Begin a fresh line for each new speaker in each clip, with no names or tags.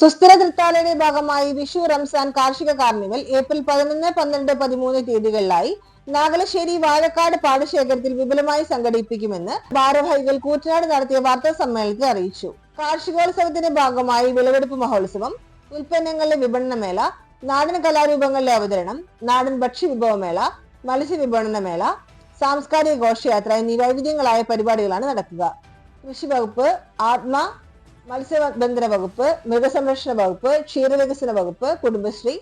സുസ്ഥിര തൃത്താലയുടെ ഭാഗമായി വിഷു റംസാൻ കാർഷിക കാർണിവൽ ഏപ്രിൽ പതിനൊന്ന് പന്ത്രണ്ട് പതിമൂന്ന് തീയതികളിലായി നാഗലശ്ശേരി വാഴക്കാട് പാടശേഖരത്തിൽ വിപുലമായി സംഘടിപ്പിക്കുമെന്ന് ഭാരവാഹികൾ കൂറ്റനാട് നടത്തിയ വാർത്താ സമ്മേളനത്തിൽ അറിയിച്ചു. കാർഷികോത്സവത്തിന്റെ ഭാഗമായി വിളവെടുപ്പ് മഹോത്സവം ഉൽപ്പന്നങ്ങളുടെ വിപണനമേള നാടൻ കലാരൂപങ്ങളുടെ അവതരണം നാടൻ ഭക്ഷ്യ വിഭവമേള മത്സ്യ വിപണനമേള സാംസ്കാരിക ഘോഷയാത്ര എന്നീ വൈവിധ്യങ്ങളായ പരിപാടികളാണ് നടക്കുക. കൃഷി വകുപ്പ് ആത്മ മത്സ്യബന്ധന വകുപ്പ് മൃഗസംരക്ഷണ വകുപ്പ് ക്ഷീരവികസന വകുപ്പ് കുടുംബശ്രീ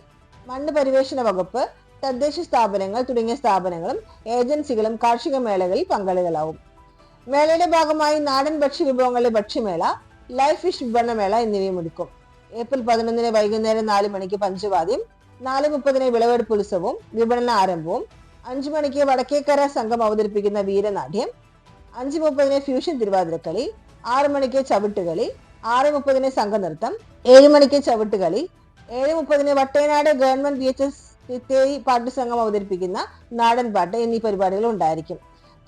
മണ്ണ് പരിവേഷണ വകുപ്പ് തദ്ദേശ സ്ഥാപനങ്ങൾ തുടങ്ങിയ സ്ഥാപനങ്ങളും ഏജൻസികളും കാർഷിക മേളകളിൽ പങ്കാളികളാവും. മേളയുടെ ഭാഗമായി നാടൻ ഭക്ഷ്യ വിഭവങ്ങളുടെ ഭക്ഷ്യമേള ലൈഫ് ഫിഷ് വിപണനമേള എന്നിവയും ഒരുക്കും. ഏപ്രിൽ പതിനൊന്നിന് വൈകുന്നേരം നാല് മണിക്ക് പഞ്ചവാദ്യം നാല് മുപ്പതിന് വിളവെടുപ്പ് ഉത്സവവും വിപണന ആരംഭവും അഞ്ചു മണിക്ക് വടക്കേക്കര സംഘം അവതരിപ്പിക്കുന്ന വീരനാട്യം അഞ്ച് മുപ്പതിന് ഫ്യൂഷൻ തിരുവാതിരക്കളി ആറു മണിക്ക് ചവിട്ടുകളി ആറ് മുപ്പതിന് സംഘനൃത്തം ഏഴ് മണിക്ക് ചവിട്ടുകളി ഏഴ് മുപ്പതിന് Vattenad government B H S തിത്തേരി പാട്ടുസംഘം അവതരിപ്പിക്കുന്ന നാടൻ പാട്ട് എന്നീ പരിപാടികൾ ഉണ്ടായിരിക്കും.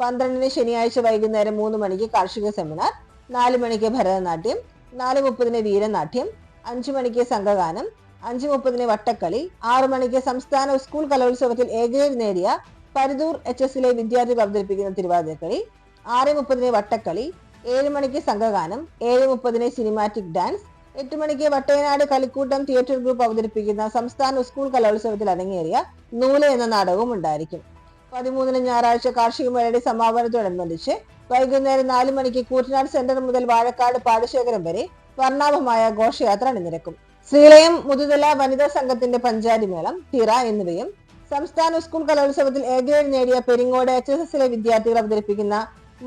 പന്ത്രണ്ടിന് ശനിയാഴ്ച വൈകുന്നേരം മൂന്ന് മണിക്ക് കാർഷിക സെമിനാർ നാല് മണിക്ക് ഭരതനാട്യം നാല് മുപ്പതിന് വീരനാട്യം അഞ്ചു മണിക്ക് സംഘഗാനം അഞ്ച് മുപ്പതിന് വട്ടക്കളി ആറു മണിക്ക് സംസ്ഥാന സ്കൂൾ കലോത്സവത്തിൽ എ നേടിയ പരുതൂർ എച്ച് എസിലെ വിദ്യാർത്ഥികൾ അവതരിപ്പിക്കുന്ന തിരുവാതിരക്കളി ആറ് മുപ്പതിന് വട്ടക്കളി ഏഴ് മണിക്ക് സംഘഗാനം ഏഴ് മുപ്പതിന് സിനിമാറ്റിക് ഡാൻസ് എട്ട് മണിക്ക് വട്ടയനാട് കളിക്കൂട്ടം തിയേറ്റർ ഗ്രൂപ്പ് അവതരിപ്പിക്കുന്ന സംസ്ഥാന സ്കൂൾ കലോത്സവത്തിൽ അരങ്ങേറിയ നൂൽ എന്ന നാടകവും ഉണ്ടായിരിക്കും. പതിമൂന്നിന് ഞായറാഴ്ച കാർഷിക മേളയുടെ സമാപനത്തോടനുബന്ധിച്ച് വൈകുന്നേരം നാല് മണിക്ക് കൂറ്റനാട് സെന്റർ മുതൽ വാഴക്കാട് പാടശേഖരം വരെ വർണാഭമായ ഘോഷയാത്ര അണിനിരക്കും. ശ്രീലയം മുതുതല വനിതാ സംഘത്തിന്റെ പഞ്ചാരി മേളം തിറ എന്നിവയും സംസ്ഥാന സ്കൂൾ കലോത്സവത്തിൽ എ ഗ്രേഡ് നേടിയ പെരിങ്ങോട് എച്ച് എസ് എസിലെ വിദ്യാർത്ഥികൾ അവതരിപ്പിക്കുന്ന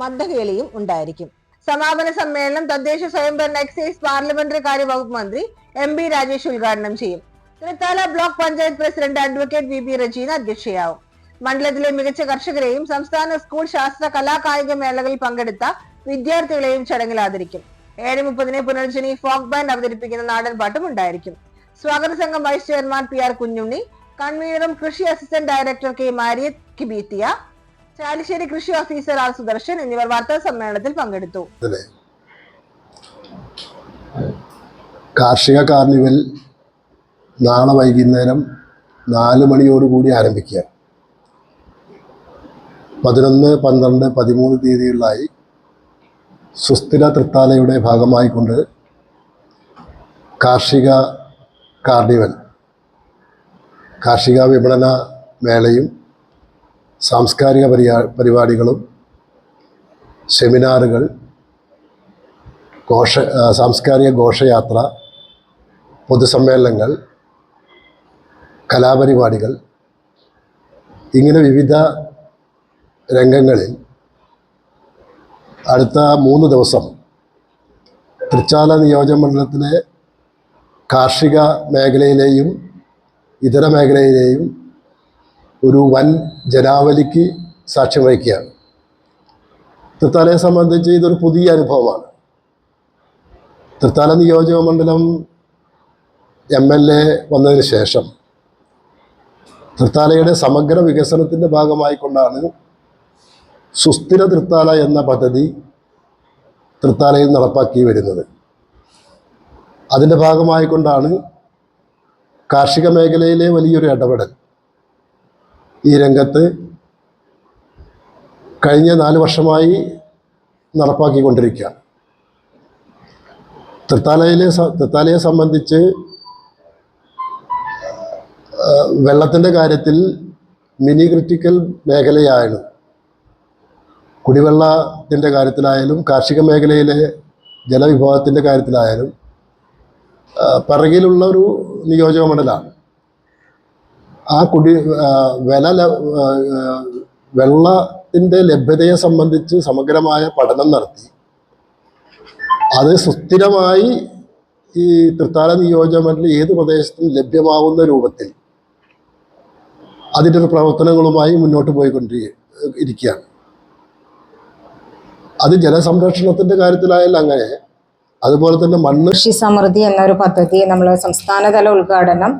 മദ്ദഹേളിയും ഉണ്ടായിരിക്കും. സമാപന സമ്മേളനം തദ്ദേശ സ്വയംഭരണ എക്സൈസ് പാർലമെന്ററി കാര്യ വകുപ്പ് മന്ത്രി എം ബി രാജേഷ് ഉദ്ഘാടനം ചെയ്യും. Thrithala block panchayat president advocate V B Rajeena അധ്യക്ഷയാവും. മണ്ഡലത്തിലെ മികച്ച കർഷകരെയും സംസ്ഥാന സ്കൂൾ ശാസ്ത്ര കലാകായിക മേളകളിൽ പങ്കെടുത്ത വിദ്യാർത്ഥികളെയും ചടങ്ങിൽ ആദരിക്കും. ഏഴ് മുപ്പതിന് പുനർജനി ഫോക്ക് ബാൻഡ് അവതരിപ്പിക്കുന്ന നാടൻ പാട്ടും ഉണ്ടായിരിക്കും. സ്വാഗത സംഘം vice chairman P R Kunjunni കൺവീനറും കൃഷി അസിസ്റ്റന്റ് ഡയറക്ടർ കെ മാരിയത്ത് കിബീത്തിയ ചാലിശ്ശേരി കൃഷി ഓഫീസർ ആർ സുദർശൻ. എന്നിവർ വാർത്താ സമ്മേളനത്തിൽ പങ്കെടുത്തു.
കാർഷിക കാർണിവൽ നാളെ വൈകുന്നേരം നാല് മണിയോടുകൂടി ആരംഭിക്കുക പതിനൊന്ന് പന്ത്രണ്ട് പതിമൂന്ന് തീയതികളിലായി സുസ്ഥിര തൃത്താലയുടെ ഭാഗമായിക്കൊണ്ട് കാർഷിക കാർണിവൽ കാർഷിക വിപണന മേളയും സാംസ്കാരിക പരിപാ പരിപാടികളും സെമിനാറുകൾ ഘോഷ സാംസ്കാരിക ഘോഷയാത്ര പൊതുസമ്മേളനങ്ങൾ കലാപരിപാടികൾ ഇങ്ങനെ വിവിധ രംഗങ്ങളിൽ അടുത്ത മൂന്ന് ദിവസം തൃച്ചാല നിയോജകമണ്ഡലത്തിലെ കാർഷിക മേഖലയിലെയും ഇതര മേഖലയിലെയും ഒരു വൻ ജനാവലിക്ക് സാക്ഷ്യം വഹിക്കുകയാണ്. തൃത്താലയെ സംബന്ധിച്ച് ഇതൊരു പുതിയ അനുഭവമാണ്. തൃത്താല നിയോജക മണ്ഡലം എം എൽ എ വന്നതിന് ശേഷം തൃത്താലയുടെ സമഗ്ര വികസനത്തിന്റെ ഭാഗമായിക്കൊണ്ടാണ് സുസ്ഥിര തൃത്താല എന്ന പദ്ധതി തൃത്താലയിൽ നടപ്പാക്കി വരുന്നത്. അതിന്റെ ഭാഗമായിക്കൊണ്ടാണ് കാർഷിക മേഖലയിലെ വലിയൊരു ഇടപെടൽ. ഈ രംഗത്ത് കഴിഞ്ഞ നാല് വർഷമായി നടപ്പാക്കിക്കൊണ്ടിരിക്കുകയാണ് തൃത്താലയിലെ തൃത്താലയെ സംബന്ധിച്ച് വെള്ളത്തിന്റെ കാര്യത്തിൽ മിനി ക്രിറ്റിക്കൽ മേഖലയായാലും കുടിവെള്ളത്തിന്റെ കാര്യത്തിലായാലും കാർഷിക മേഖലയിലെ ജലവിഭവത്തിന്റെ കാര്യത്തിലായാലും പിറകിലുള്ള ഒരു നിയോജക മണ്ഡലമാണ് ആ കുടി വില വെള്ളത്തിന്റെ ലഭ്യതയെ സംബന്ധിച്ച് സമഗ്രമായ പഠനം നടത്തി. അത് സുസ്ഥിരമായി ഈ തൃത്താല നിയോജകമണ്ഡലം ഏത് പ്രദേശത്തും ലഭ്യമാവുന്ന രൂപത്തിൽ അതിന്റെ പ്രവർത്തനങ്ങളുമായി മുന്നോട്ട് പോയിക്കൊണ്ടി ഇരിക്കുകയാണ്. അത് ജലസംരക്ഷണത്തിന്റെ കാര്യത്തിലായാലും അങ്ങനെ അതുപോലെ തന്നെ മണ്ണ്
കൃഷി സമൃദ്ധി എന്നൊരു പദ്ധതി നമ്മൾ സംസ്ഥാനതല ഉദ്ഘാടനം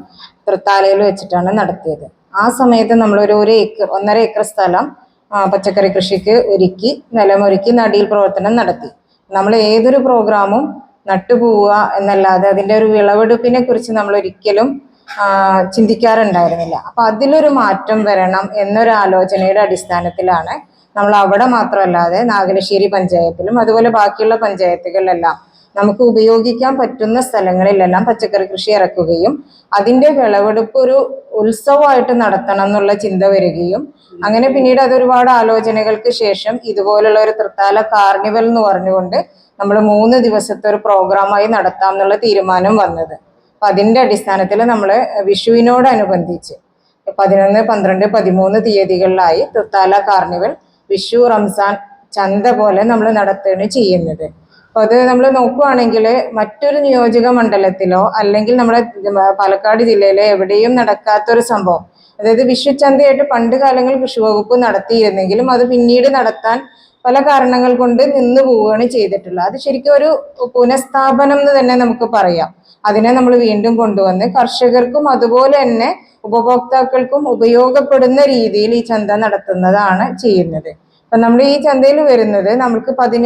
തൃത്താലയിൽ വെച്ചിട്ടാണ് നടത്തിയത്. ആ സമയത്ത് നമ്മൾ ഒരു ഏക്കർ ഒന്നര ഏക്കർ സ്ഥലം പച്ചക്കറി കൃഷിക്ക് ഒരുക്കി നിലമൊരുക്കി നടീൽ പ്രവർത്തനം നടത്തി. നമ്മൾ ഏതൊരു പ്രോഗ്രാമും നട്ടുപോവുക എന്നല്ലാതെ അതിന്റെ ഒരു വിളവെടുപ്പിനെ കുറിച്ച് നമ്മൾ ഒരിക്കലും ചിന്തിക്കാറുണ്ടായിരുന്നില്ല. അപ്പൊ അതിലൊരു മാറ്റം വരണം എന്നൊരു ആലോചനയുടെ അടിസ്ഥാനത്തിലാണ് നമ്മൾ അവിടെ മാത്രമല്ലാതെ നാഗലശ്ശേരി പഞ്ചായത്തിലും അതുപോലെ ബാക്കിയുള്ള പഞ്ചായത്തുകളിലെല്ലാം നമുക്ക് ഉപയോഗിക്കാൻ പറ്റുന്ന സ്ഥലങ്ങളിലെല്ലാം പച്ചക്കറി കൃഷി ഇറക്കുകയും അതിന്റെ വിളവെടുപ്പ് ഒരു ഉത്സവമായിട്ട് നടത്തണം എന്നുള്ള ചിന്ത വരികയും അങ്ങനെ പിന്നീട് അത് ഒരുപാട് ആലോചനകൾക്ക് ശേഷം ഇതുപോലുള്ള ഒരു തൃത്താല കാർണിവൽ എന്ന് പറഞ്ഞുകൊണ്ട് നമ്മൾ മൂന്ന് ദിവസത്തെ ഒരു പ്രോഗ്രാമായി നടത്താം എന്നുള്ള തീരുമാനം വന്നത്. അപ്പൊ അതിന്റെ അടിസ്ഥാനത്തിൽ നമ്മൾ വിഷുവിനോടനുബന്ധിച്ച് പതിനൊന്ന് പന്ത്രണ്ട് പതിമൂന്ന് തീയതികളിലായി തൃത്താല കാർണിവൽ വിഷു റംസാൻ ചന്ത പോലെ നമ്മൾ നടത്തുകയാണ് ചെയ്യുന്നത്. അപ്പൊ അത് നമ്മൾ നോക്കുവാണെങ്കിൽ മറ്റൊരു നിയോജക മണ്ഡലത്തിലോ അല്ലെങ്കിൽ നമ്മുടെ പാലക്കാട് ജില്ലയിലെ എവിടെയും നടക്കാത്തൊരു സംഭവം. അതായത് വിശ്വചന്തയായിട്ട് പണ്ട് കാലങ്ങളിൽ കൃഷി വകുപ്പ് നടത്തിയിരുന്നെങ്കിലും അത് പിന്നീട് നടത്താൻ പല കാരണങ്ങൾ കൊണ്ട് നിന്ന് പോവുകയാണ് ചെയ്തിട്ടുള്ളത്. അത് ശരിക്കും ഒരു പുനഃസ്ഥാപനം എന്ന് തന്നെ നമുക്ക് പറയാം. അതിനെ നമ്മൾ വീണ്ടും കൊണ്ടുവന്ന് കർഷകർക്കും അതുപോലെ തന്നെ ഉപഭോക്താക്കൾക്കും ഉപയോഗപ്പെടുന്ന രീതിയിൽ ഈ ചന്ത നടത്തുന്നതാണ് ചെയ്യുന്നത്. അപ്പൊ നമ്മൾ ഈ ചന്തയിൽ വരുന്നത് നമുക്ക് പതിന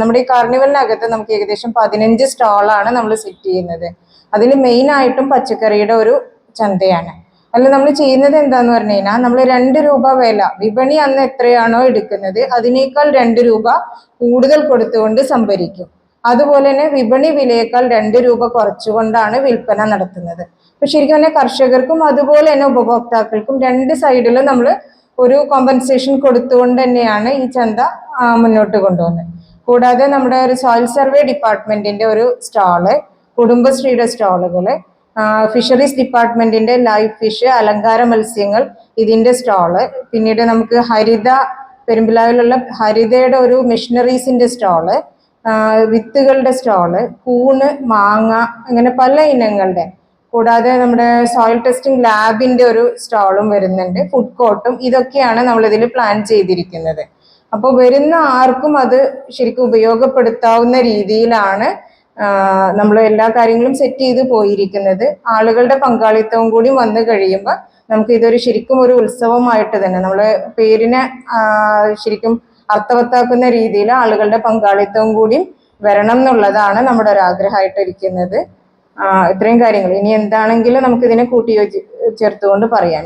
നമ്മുടെ ഈ കാർണിവലിനകത്ത് നമുക്ക് ഏകദേശം പതിനഞ്ച് സ്റ്റാളാണ് നമ്മൾ സെറ്റ് ചെയ്യുന്നത്. അതിൽ മെയിൻ ആയിട്ടും പച്ചക്കറിയുടെ ഒരു ചന്തയാണ്. അല്ല നമ്മൾ ചെയ്യുന്നത് എന്താന്ന് പറഞ്ഞു കഴിഞ്ഞാൽ നമ്മൾ രണ്ട് രൂപ വില വിപണി അന്ന് എത്രയാണോ എടുക്കുന്നത് അതിനേക്കാൾ രണ്ട് രൂപ കൂടുതൽ കൊടുത്തുകൊണ്ട് സംഭരിക്കും. അതുപോലെ തന്നെ വിപണി വിലയേക്കാൾ രണ്ട് രൂപ കുറച്ചുകൊണ്ടാണ് വിൽപ്പന നടത്തുന്നത്. അപ്പൊ ശരിക്കും പറഞ്ഞാൽ കർഷകർക്കും അതുപോലെ തന്നെ ഉപഭോക്താക്കൾക്കും രണ്ട് സൈഡിലും നമ്മൾ ഒരു കോമ്പൻസേഷൻ കൊടുത്തുകൊണ്ട് തന്നെയാണ് ഈ ചന്ത മുന്നോട്ട് കൊണ്ടുപോകുന്നത് കൂടാതെ നമ്മുടെ ഒരു സോയിൽ സർവേ ഡിപ്പാർട്ട്മെന്റിന്റെ ഒരു സ്റ്റാൾ കുടുംബശ്രീയുടെ സ്റ്റാളുകൾ ഫിഷറീസ് ഡിപ്പാർട്ട്മെന്റിന്റെ ലൈഫ് ഫിഷ് അലങ്കാര മത്സ്യങ്ങൾ ഇതിന്റെ സ്റ്റാൾ പിന്നീട് നമുക്ക് ഹരിത പെരുമ്പിലാവിലുള്ള ഹരിതയുടെ ഒരു മെഷീനറീസിന്റെ സ്റ്റാൾ വിത്തുകളുടെ സ്റ്റാൾ കൂണ് മാങ്ങ അങ്ങനെ പല ഇനങ്ങളുടെ കൂടാതെ നമ്മുടെ സോയിൽ ടെസ്റ്റിംഗ് ലാബിന്റെ ഒരു സ്റ്റാളും വരുന്നുണ്ട് ഫുഡ് കോർട്ടും ഇതൊക്കെയാണ് നമ്മൾ ഇതിൽ പ്ലാൻ ചെയ്തിരിക്കുന്നത്. അപ്പോൾ വരുന്ന ആർക്കും അത് ശരിക്കും ഉപയോഗപ്പെടുത്താവുന്ന രീതിയിലാണ് നമ്മൾ എല്ലാ കാര്യങ്ങളും സെറ്റ് ചെയ്ത് പോയിരിക്കുന്നത്. ആളുകളുടെ പങ്കാളിത്തവും കൂടി വന്നു കഴിയുമ്പോൾ നമുക്ക് ഇതൊരു ശരിക്കും ഒരു ഉത്സവമായിട്ട് തന്നെ നമ്മൾ പേരിനെ ശരിക്കും അർത്ഥവത്താക്കുന്ന രീതിയിൽ ആളുകളുടെ പങ്കാളിത്തവും കൂടി വരണം എന്നുള്ളതാണ് നമ്മുടെ ഒരു ആഗ്രഹമായിട്ടിരിക്കുന്നത്. ഇത്രയും കാര്യങ്ങൾ. ഇനി എന്താണെങ്കിലും നമുക്ക് ഇതിനെ കൂട്ടി ചേർത്തുകൊണ്ട് പറയാം